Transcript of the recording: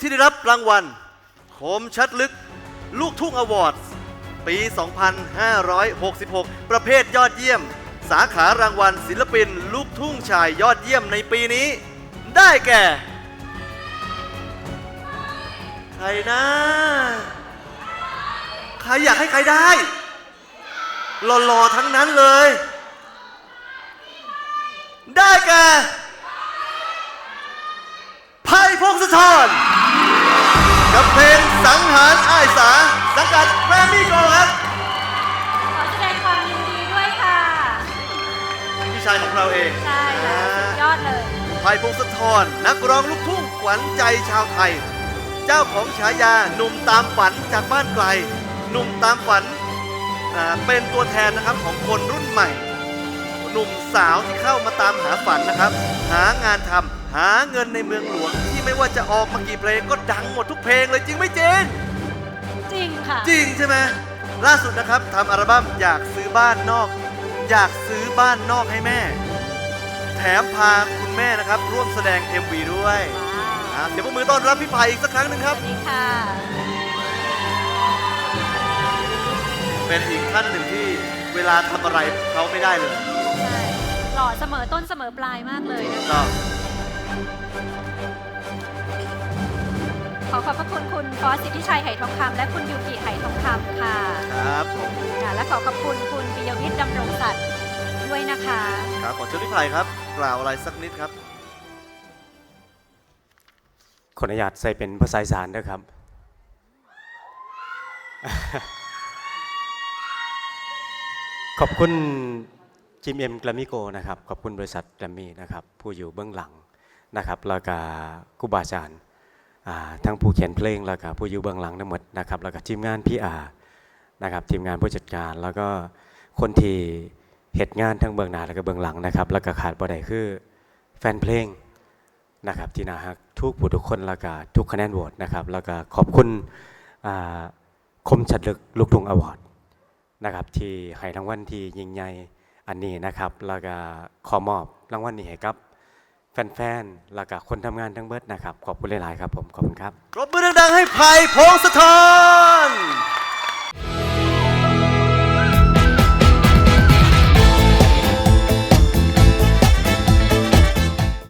ที่ได้รับรางวัลคมชัดลึก ลูกทุ่งอวอร์ดปี 2566 ประเภทยอดเยี่ยม สาขารางวัลศิลปิน ลูกทุ่งชายยอดเยี่ยมในปีนี้ ได้แก่ ใครนะ ใครอยากให้ใครได้หล่อๆทั้งนั้นเลย ได้แก่ กับเพลงสังหารอ้ายสา สังกัดแกรมมี่โกครับขอแสดงความยินดีด้วยค่ะ พี่ชายของเราเองใช่ค่ะสุดยอดเลย ไพ่พงศธรนักร้องลูกทุ่งขวัญใจชาวไทย เจ้าของฉายาหนุ่มตามฝันจากบ้านไกลหนุ่มตามฝันอ่าเป็นตัวแทนนะครับของคนรุ่นใหม่ หนุ่มสาวที่เข้ามาตามหาฝันนะครับ หางานทำหาเงินในเมืองหลวง ที่ไม่ว่าจะออกมากี่เพลงก็ดังหมดทุกเพลงเลยจริงไหมเจนจริงค่ะ จริงใช่ไหมล่าสุดนะครับทำอัลบั้มอยากซื้อบ้านนอก อยากซื้อบ้านนอกให้แม่ แถมพาคุณแม่นะครับ ร่วมแสดง MV ด้วยว้าวอะเดี๋ยวพวกมือต้อนรับพี่ไผ่อีกสักครั้งหนึ่งคสรับ วัสดีค่ะเป็นอีกท่านหนึ่งที่เวลาทำอะไรเขาไม่ได้เลย ใช่หล่อเสมอต้นเสมอปลายมากเลยนะก็ ขอขอบพระคุณคุณฟอสสิทธิชัยไหทองคำและคุณยูกิไหทองคำค่ะครับผมค่ะ และขอขอบคุณคุณปิยวิทย์ดำรงศักดิ์ด้วยนะคะ ครับขอเชิญพี่ไผ่ครับ กล่าวอะไรสักนิดครับ ขออนุญาตใส่เป็นภาษาอีสานด้วยครับ ขอบคุณ จิมเอ็มกรามิโกนะครับขอบคุณบริษัทแกรมมี่นะครับผู้อยู่เบื้องหลังนะครับแล้วก็ครูบาอาจารย์ทั้งผู้เขียนเพลงแล้วก็ผู้อยู่เบื้องหลังทั้งหมดนะครับแล้วก็ทีมงานพี่อานะครับทีมงานผู้จัดการแล้วก็คนที่เหตุงานทั้งเบื้องหน้าแล้วก็เบื้องหลังนะครับแล้วก็ขาดบ่ได้คือแฟนเพลงนะครับที่น่าฮักทุกผู้ทุกคนแล้วก็ทุกคะแนนโหวตนะครับแล้วก็ขอบคุณคมชัดลึกลูกทุ่งอวอร์ดนะครับที่ให้รางวัลที่ยิ่งใหญ่ อันนี้นะครับแล้วก็ขอมอบรางวัลนี้ให้กับแฟนๆแล้วก็คนทำงานทั้งเบิดนะครับ ขอบคุณหลายๆครับผม ขอบคุณครับปรบมือดังๆให้ไผ่พงศธร